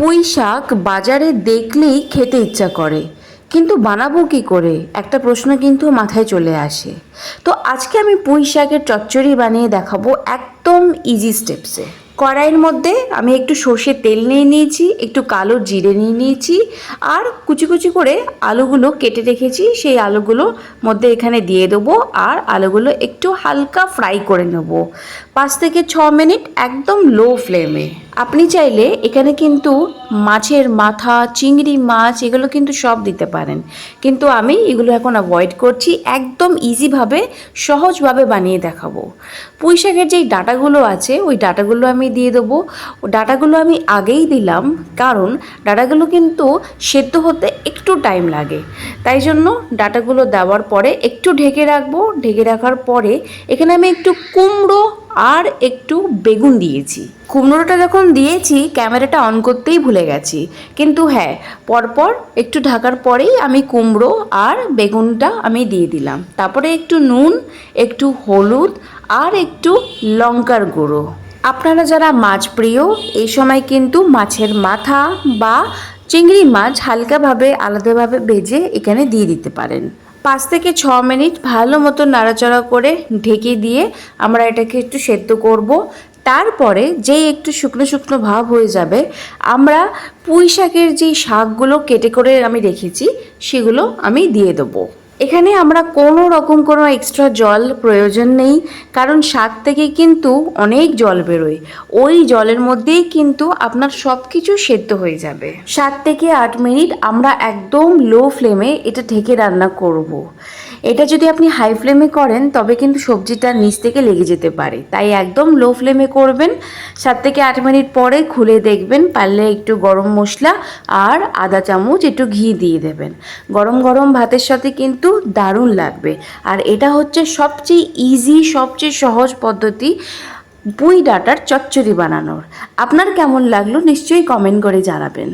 পুঁই শাক বাজারে দেখলেই খেতে ইচ্ছা করে। কিন্তু বানাবো কি করে? একটা প্রশ্ন কিন্তু মাথায় চলে আসে। তো আজকে আমি পুঁই শাকের চচ্চড়ি বানিয়ে দেখাবো একদম ইজি স্টেপসে কড়াইয়ের মধ্যে আমি একটু সর্ষের তেল নিয়ে নিয়েছি, একটু কালো জিরে নিয়ে নিয়েছি, আর কুচি কুচি করে আলুগুলো কেটে রেখেছি। সেই আলুগুলো মধ্যে এখানে দিয়ে দেবো আর আলুগুলো একটু হালকা ফ্রাই করে নেব। পাঁচ থেকে ছ মিনিট একদম লো ফ্লেমে আপনি চাইলে এখানে কিন্তু মাছের মাথা, চিংড়ি মাছ, এগুলো কিন্তু সব দিতে পারেন। কিন্তু আমি এগুলো এখন অ্যাভয়েড করছি, একদম ইজিভাবে সহজভাবে বানিয়ে দেখাবো। পুঁই শাকের যেই ডাটাগুলো আছে, ওই ডাটাগুলো আমি দিয়ে দেবো। ডাটাগুলো আমি আগেই দিলাম, কারণ ডাটাগুলো কিন্তু সেদ্ধ হতে একটু টাইম লাগে। তাই জন্য ডাটাগুলো দেওয়ার পরে একটু ঢেকে রাখব। ঢেকে রাখার পরে এখানে আমি একটু কুমড়ো আর একটু বেগুন দিয়েছি। কুমড়োটা যখন দিয়েছি, ক্যামেরাটা অন করতেই ভুলে গেছি। কিন্তু হ্যাঁ পরপর একটু ঢাকার পরেই আমি কুমড়ো আর বেগুনটা আমি দিয়ে দিলাম। তারপরে একটু নুন, একটু হলুদ আর একটু লঙ্কার গুঁড়ো। আপনারা যারা মাছ প্রিয়, এই সময় কিন্তু মাছের মাথা বা চিংড়ি মাছ হালকাভাবে, আলাদাভাবে ভেজে এখানে দিয়ে দিতে পারেন। পাঁচ থেকে ছ মিনিট ভালো মতো নাড়াচাড়া করে ঢেকে দিয়ে আমরা এটাকে একটু সেদ্ধ করব। তারপরে যেই একটু শুকনো শুকনো ভাব হয়ে যাবে, আমরা পুঁই শাকের যে শাকগুলো কেটে করে আমি রেখেছি, সেগুলো আমি দিয়ে দেবো। এখানে আমরা কোনো রকম কোনো এক্সট্রা জল প্রয়োজন নেই, কারণ শাক থেকে কিন্তু অনেক জল বেরোয়। ওই জলের মধ্যেই কিন্তু আপনার সব কিছু সেদ্ধ হয়ে যাবে। সাত থেকে আট মিনিট আমরা একদম লো ফ্লেমে এটা ঢেকে রান্না করব। এটা যদি আপনি হাই ফ্লেমে করেন, তবে কিন্তু সবজিটা নিচ থেকে লেগে যেতে পারে। তাই একদম লো ফ্লেমে করবেন। সাত থেকে আট মিনিট পরে খুলে দেখবেন, পারলে একটু গরম মশলা আর আদা চামচ একটু ঘি দিয়ে দেবেন। গরম গরম ভাতের সাথে কিন্তু দারুণ লাগবে। আর এটা হচ্ছে সবচেয়ে ইজি সবচেয়ে সহজ পদ্ধতি পুঁই ডাটার চচ্চড়ি বানানোর। আপনার কেমন লাগল নিশ্চয়ই কমেন্ট করে জানাবেন।